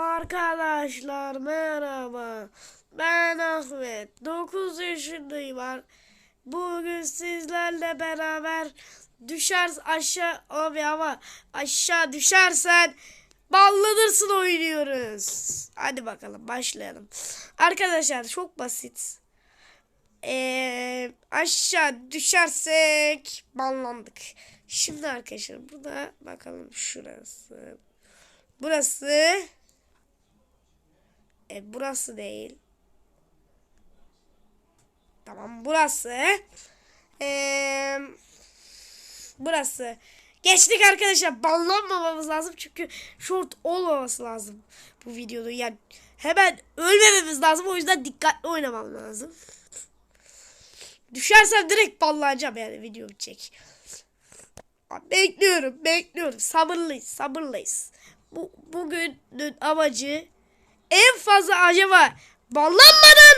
Arkadaşlar merhaba. Ben Ahmet. 9 yaşındayım. Bugün sizlerle beraber düşer aşağı abi ama aşağı düşersen ballanırsın oynuyoruz. Hadi bakalım başlayalım. Arkadaşlar çok basit. Ee, aşağı düşersek banlandık. Şimdi arkadaşlar burada bakalım şurası. Burası. E, burası değil. Tamam burası. Ee, burası. Geçtik arkadaşlar. Banlanmamamız lazım çünkü short olmaması lazım bu videoda. Yani hemen ölmememiz lazım. O yüzden dikkatli oynamam lazım. Düşersem direkt banlanacağım yani video bitecek. Bekliyorum, bekliyorum. Sabırlıyız, sabırlıyız. Bu bugünün amacı en fazla acaba banlanmadan